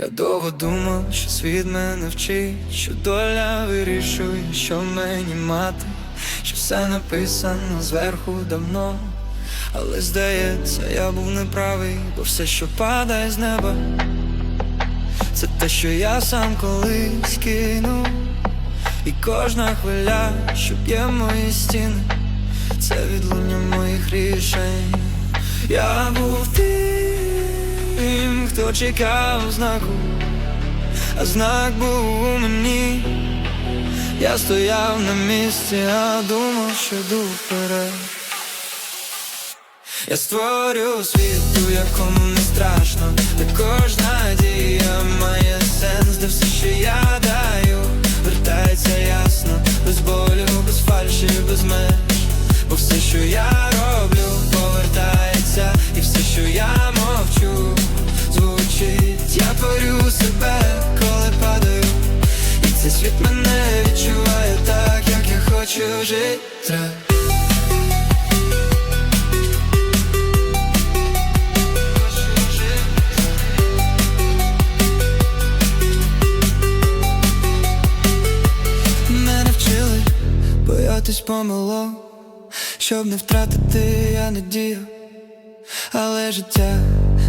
Я довго думав, що світ мене вчить, що доля вирішує, що мені мати, що все написано зверху давно. Але здається, я був неправий, бо все, що падає з неба, це те, що я сам колись кинув. І кожна хвиля, що б'є мої стіни, це відлуння моїх рішень. Я був хто чекав знаку, а знак був у мені. Я стояв на місці, а думав, що йду вперед. Я створю світ, у якому не страшно, де кожна дія має сенс, де все, що я даю, вертається ясно, без болю, без фальші, без меж. Бо все, що я роблю, повертається, і все, що я мовчу, творю себе, коли падаю, і цей світ мене відчуває так, як я хочу жити. Боятись помилок, щоб не втратити я надію. Але життя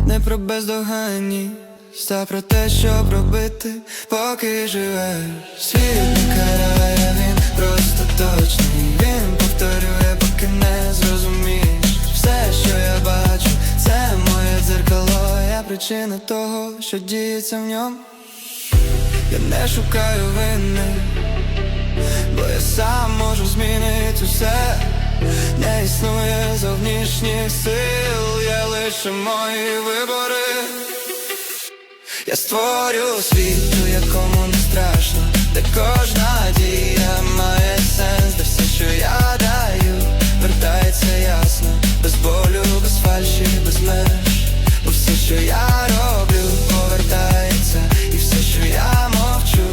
не про бездоганні, ста про те, щоб робити, поки живеш. Світ не карає, він просто точний. Він повторює, поки не зрозумієш. Все, що я бачу, це моє дзеркало. Я причина того, що діється в ньому. Я не шукаю вини, бо я сам можу змінити все. Не існує зовнішніх сил, є лише мої вибори. Я створю світ, у якому не страшно, де кожна дія має сенс, де все, що я даю, вертається ясно, без болю, без фальші, без меж. Бо все, що я роблю, повертається, і все, що я мовчу,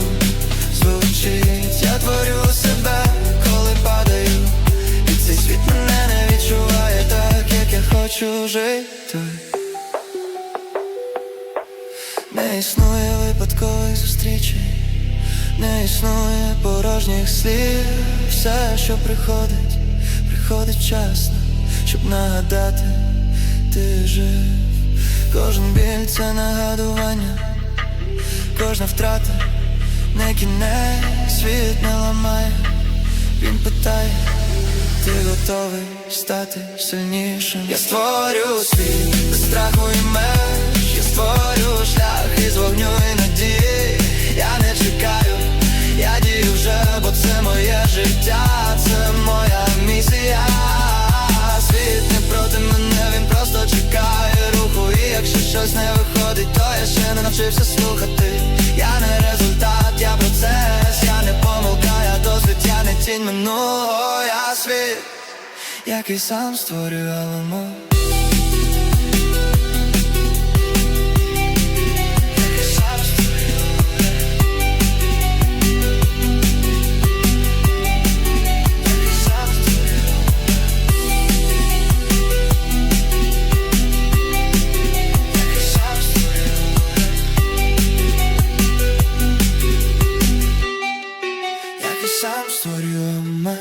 звучить, я творю себе, коли падаю, і цей світ мене не відчуває так, як я хочу жити. Не існує випадкових зустрічей, не існує порожніх слів. Все, що приходить, приходить вчасно, щоб нагадати, ти жив. Кожен біль це нагадування, кожна втрата, не кінець, світ не ламає, він питає. Ти готовий стати сильнішим Я створю світ страху і меж Я створю шлях із вогню і надії. Я не чекаю, я дію вже, бо це моє життя, це моя місія. Світ не проти мене, він просто чекає руху. І якщо щось не виходить, то я ще не навчився слухати. Я не результат, я процес, я не помилка, я досвід, я не тінь минулого, я світ, який сам створюю, але мов сам створюємо ми.